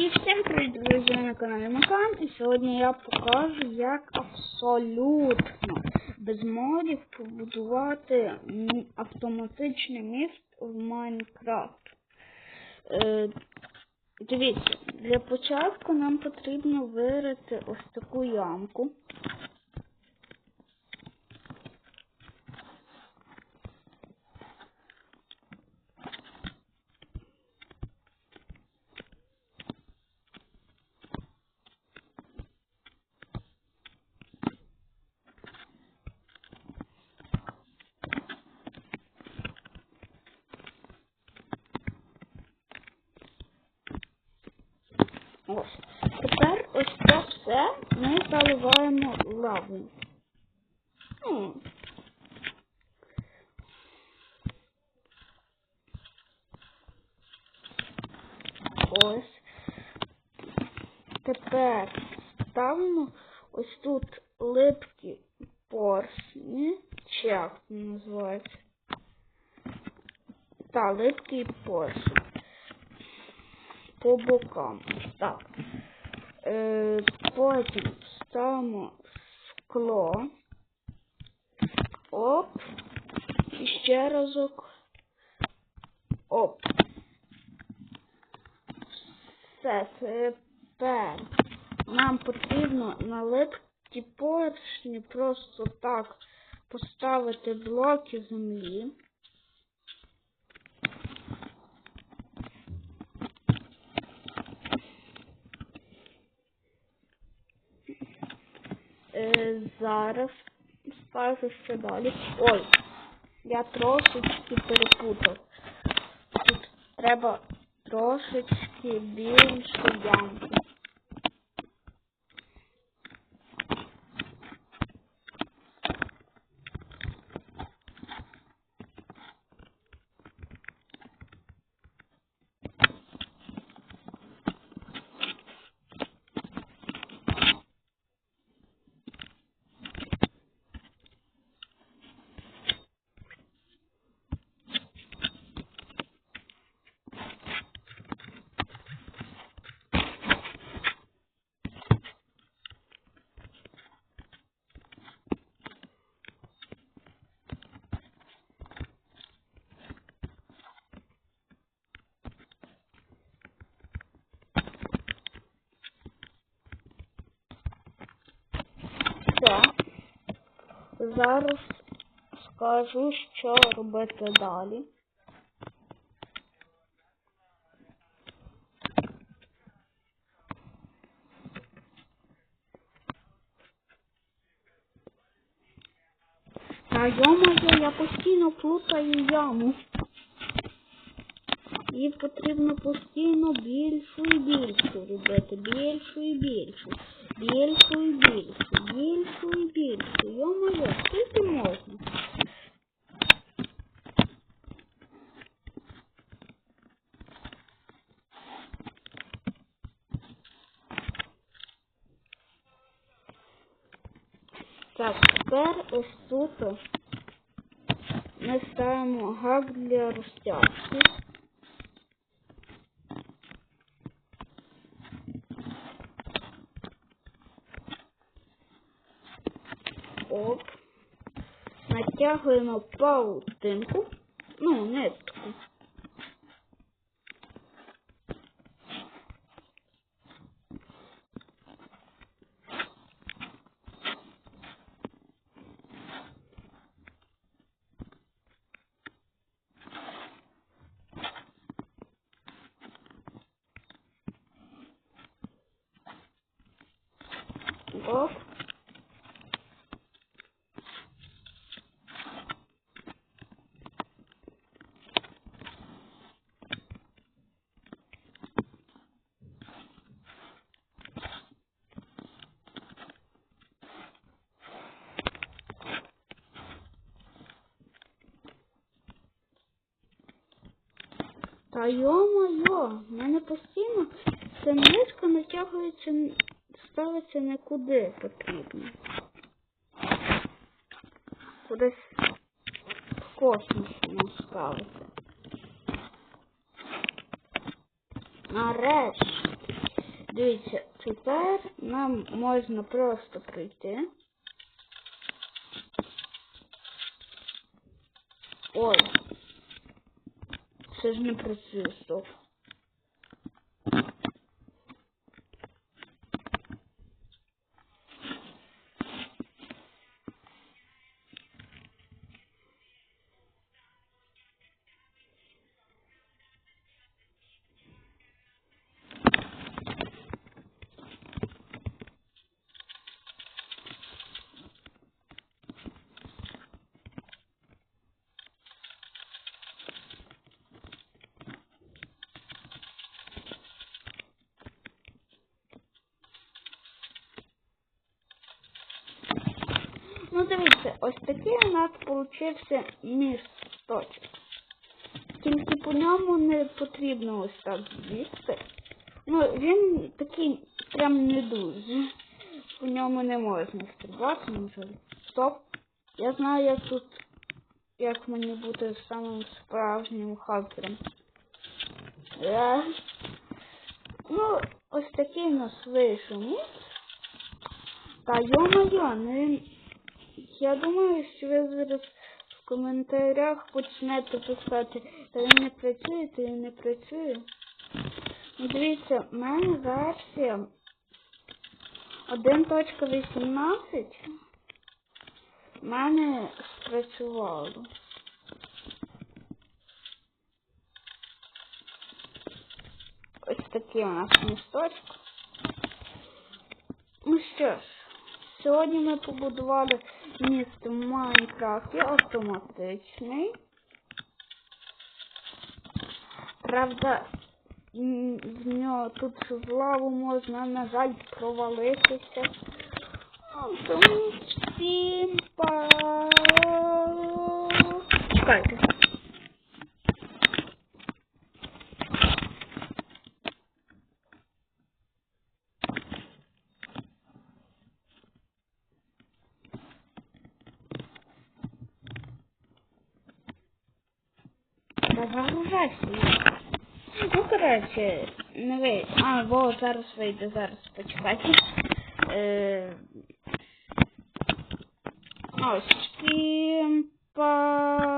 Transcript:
І всім привіт, друзі, на каналі Макан. І сьогодні я покажу, як абсолютно без модів побудувати автоматичний міст в Майнкрафт. Е, дивіться, для початку нам потрібно вирити ось таку ямку. Ось. Тепер ось це все ми заливаємо лавою. Ну, Ось. Тепер ставимо ось тут липкі поршні, чи як називається? Та, липкий поршень по бокам. Так. Е, потім ставимо скло. Оп. І ще разок. Оп. Все, тепер нам потрібно на липкі поршні просто так поставити блоки землі. Е, зараз скажу ще далі. Ой, я трошечки перепутав. Тут треба трошечки більшу ямку. Все. Зараз скажу, що робити далі. Та йо-моє, я постійно плутаю яму. Її потрібно постійно більшу і більшу робити. Більшу і більшу. Більшу і більшу. Більшу і більшу. Йо-моє, скільки можна? Так, тепер ось тут ми ставимо гак для розтяжки. Оп. Натягуємо паутинку. Ну, нитку. Оп. Та йо-моє, в мене постійно ця нитка натягується, ставиться не куди потрібно. Кудись в космос нам ставиться. Нарешті. Дивіться, тепер нам можна просто прийти. Ой. Це ж не дивіться, ось такий у нас получився місточок. Тільки по ньому не потрібно ось так бігти. Ну, він такий прям не дуже. По ньому не можна стрибати, жаль. Стоп. Я знаю, як тут, як мені бути самим справжнім хакером. Е, Ну, ось такий у нас вийшов міст. Та йо-моє, ну він я думаю, що ви зараз в коментарях почнете писати, та він не працює, та він не працює. Ну, Дивіться, в мене версія 1.18 в мене спрацювало. Ось такий у нас місточок. Ну що ж, сьогодні ми побудували міст в Майнкрафті автоматичний. Правда, в нього тут в лаву можна, на жаль, провалитися. Тому па. Чекайте. Та загружайся. Ну, коротше, не вийде. А, во, зараз вийде, зараз почекайте. Е... Ось, і... па.